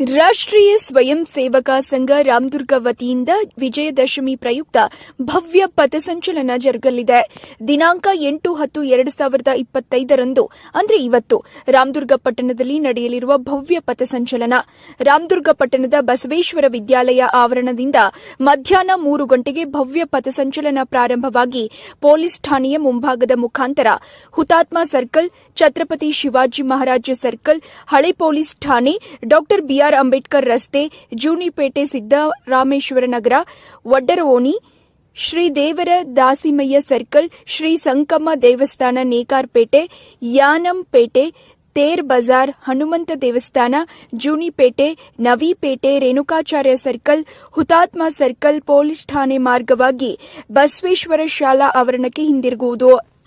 ರಾಷ್ಟ್ರೀಯ ಸ್ವಯಂ ಸೇವಕ ಸಂಘ ರಾಮದುರ್ಗ ವತಿಯಿಂದ ವಿಜಯದಶಮಿ ಪ್ರಯುಕ್ತ ಭವ್ಯ ಪಥಸಂಚಲನ ಜರುಗಲಿದೆ. ದಿನಾಂಕ ಎಂಟು ಹತ್ತು ಎರಡು ಸಾವಿರದ ಇಪ್ಪತ್ತೈದರಂದು, ಅಂದರೆ ಇವತ್ತು, ರಾಮದುರ್ಗ ಪಟ್ಟಣದಲ್ಲಿ ನಡೆಯಲಿರುವ ಭವ್ಯ ಪಥಸಂಚಲನ. ರಾಮದುರ್ಗ ಪಟ್ಟಣದ ಬಸವೇಶ್ವರ ವಿದ್ಯಾಲಯ ಆವರಣದಿಂದ ಮಧ್ಯಾಹ್ನ ಮೂರು ಗಂಟೆಗೆ ಭವ್ಯ ಪಥಸಂಚಲನ ಪ್ರಾರಂಭವಾಗಿ ಪೊಲೀಸ್ ಠಾಣೆಯ ಮುಂಭಾಗದ ಮುಖಾಂತರ ಹುತಾತ್ಮ ಸರ್ಕಲ್, ಛತ್ರಪತಿ ಶಿವಾಜಿ ಮಹಾರಾಜ ಸರ್ಕಲ್, ಹಳೆ ಪೊಲೀಸ್ ಠಾಣೆ, ಡಾಕ್ಟರ್ ಬಿಆರ್ ಅಂಬೇಡ್ಕರ್ ರಸ್ತೆ, ಜೂನಿಪೇಟೆ ಸಿದ್ದರಾಮೇಶ್ವರ ನಗರ ವಡ್ಡರಓಣಿ ಶ್ರೀ ದೇವರ ದಾಸಿಮಯ್ಯ ಸರ್ಕಲ್, ಶ್ರೀ ಸಂಕಮ್ಮ ದೇವಸ್ಥಾನ ನೇಕಾರ್ಪೇಟೆ ಯಾನಂಪೇಟೆ ತೇರ್ ಬಜಾರ್, ಹನುಮಂತ ದೇವಸ್ಥಾನ, Junipete, Navipete, Renukacharya circle, Hutatma circle, police ಠಾಣೆ ಮಾರ್ಗವಾಗಿ ಬಸವೇಶ್ವರ ಶಾಲಾ ಆವರಣಕ್ಕೆ ಹಿಂದಿರುಗುವುದು.